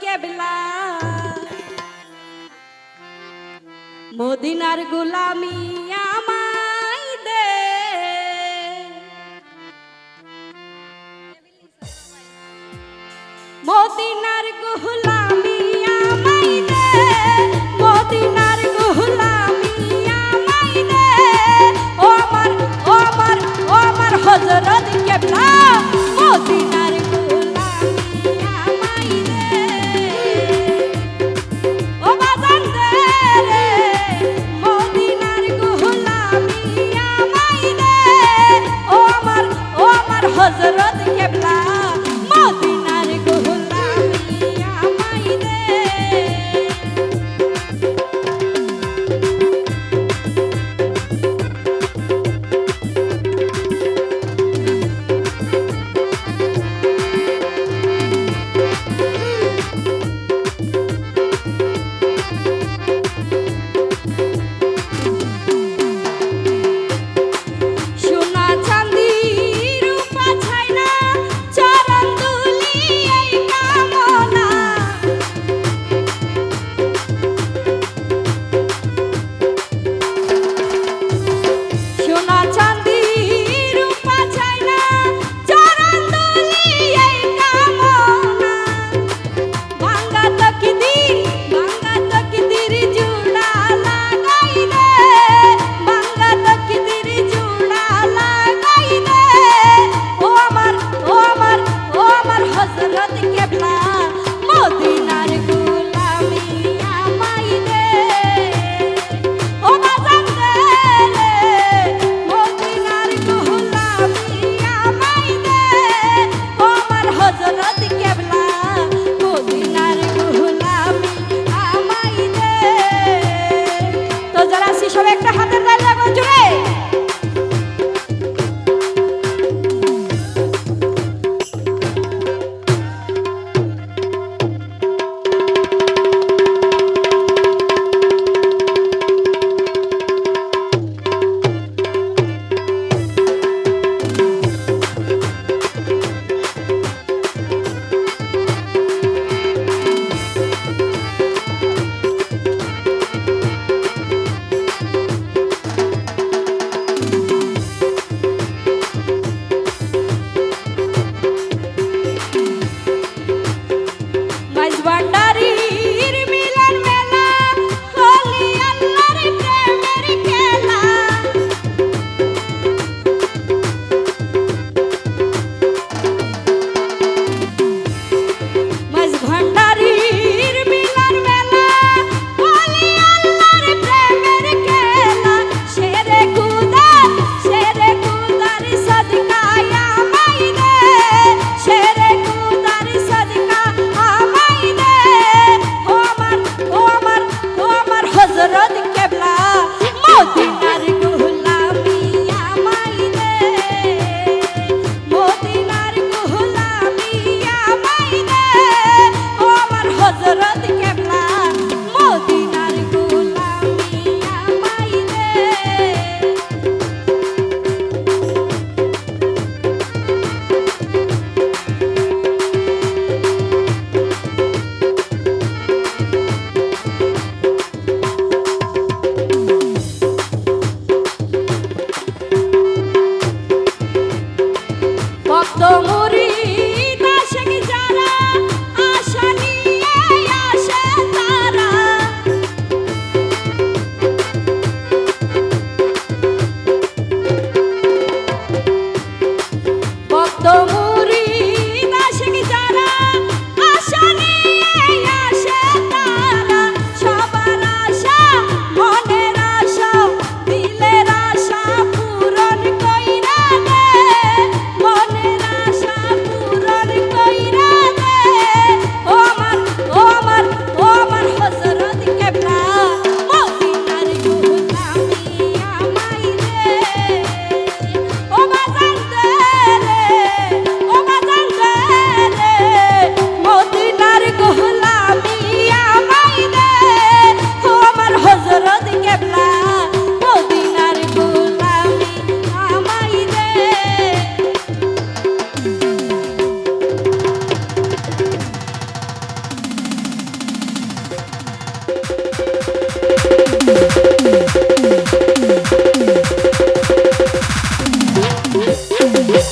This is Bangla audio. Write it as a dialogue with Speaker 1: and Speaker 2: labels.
Speaker 1: কেবলা। মদিনার গোলামি আমায় দে। মদিনার গোলামি আমায় দে। মদিনার গোলামি ও কেবলা। মদিনার Thank you.